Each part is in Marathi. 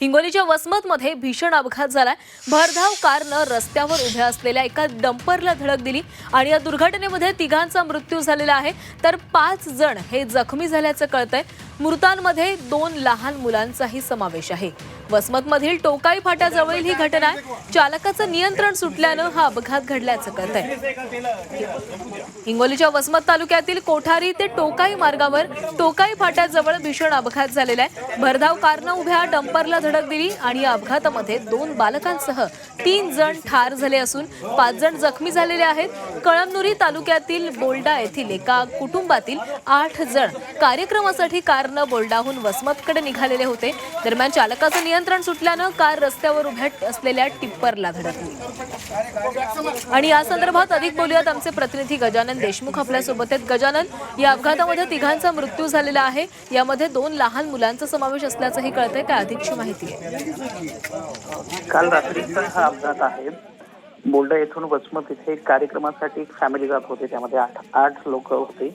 हिंगोलीच्या वसमतमध्ये भीषण अपघात झालाय. भरधाव कारनं रस्त्यावर उभ्या असलेल्या एका डंपरला धडक दिली आणि या दुर्घटनेमध्ये तिघांचा मृत्यू झालेला आहे. तर पाच जण हे जखमी झाल्याचं कळतंय. मृतांमध्ये दोन लहान मुलांचाही समावेश आहे. वसमतमधील टोकाई फाट्याजवळील ही घटना आहे चालकाचं नियंत्रण सुटल्यानं हा अपघात घडल्याचं कळतंय. हिंगोलीच्या वसमत तालुक्यातील कोठारी ते टोकाई मार्गावर टोकाई फाट्याजवळ भीषण अपघात झालेला आहे. भरधाव कारनं उभ्या डंपरला धडक दिली आणि या अपघातामध्ये दोन बालकांसह तीन जण ठार झाले असून पाच जण जखमी झालेले आहेत. कळमनुरी तालुक्यातील बोल्डा येथील एका कुटुंबातील आठ जण कार्यक्रमासाठी कार कारनं बोल्डाहून वसमतकडे निघालेले होते. दरम्यान चालकाचं नियंत्रण सुटल्यानं कार रस्त्यावर उभ्या असलेल्या टिप्परला धडकली आणि या संदर्भात अधिक बोलूयात आमचे प्रतिनिधी गजानन देशमुख आपल्यासोबत आहेत. गजानन या अपघातामध्ये तिघांचा मृत्यू झालेला आहे. यामध्ये दोन लहान मुलांचा समावेश असल्याचंही कळतंय. काय अधिकची माहिती आहे? काल रात्रीचा हा अपघात आहे. बोल्डा येथून वसमत इथे कार्यक्रमासाठी एक फॅमिली जात होते. त्यामध्ये आठ आठ लोक होते.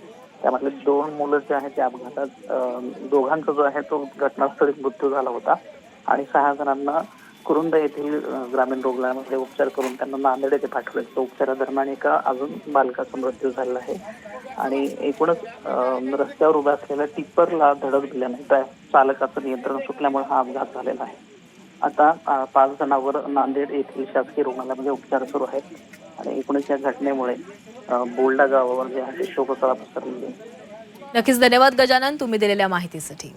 त्यामधले दोन मुलं जे आहेत त्या अपघातात दोघांचा जो आहे तो घटनास्थळी मृत्यू झाला होता. आणि सहा जणांना कुरुंद येथील ग्रामीण रुग्णालयामध्ये उपचार करून त्यांना नांदेड येथे पाठवले. तर उपचारादरम्यान एका अजून बालकाचा मृत्यू झालेला आहे. आणि एकूणच रस्त्यावर उभ्या असलेल्या टिप्परला धडक दिल्याने त्या चालकाचं नियंत्रण सुटल्यामुळे हा अपघात झालेला आहे. आता पाच जणांवर नांदेड येथील शासकीय रुग्णालयामध्ये उपचार सुरू आहेत. आणि एकूणच या घटनेमुळे बोलडा गावावर जे आहे शोककळा पसरलेली नक्कीच धन्यवाद गजानन तुम्ही दिलेल्या माहितीसाठी.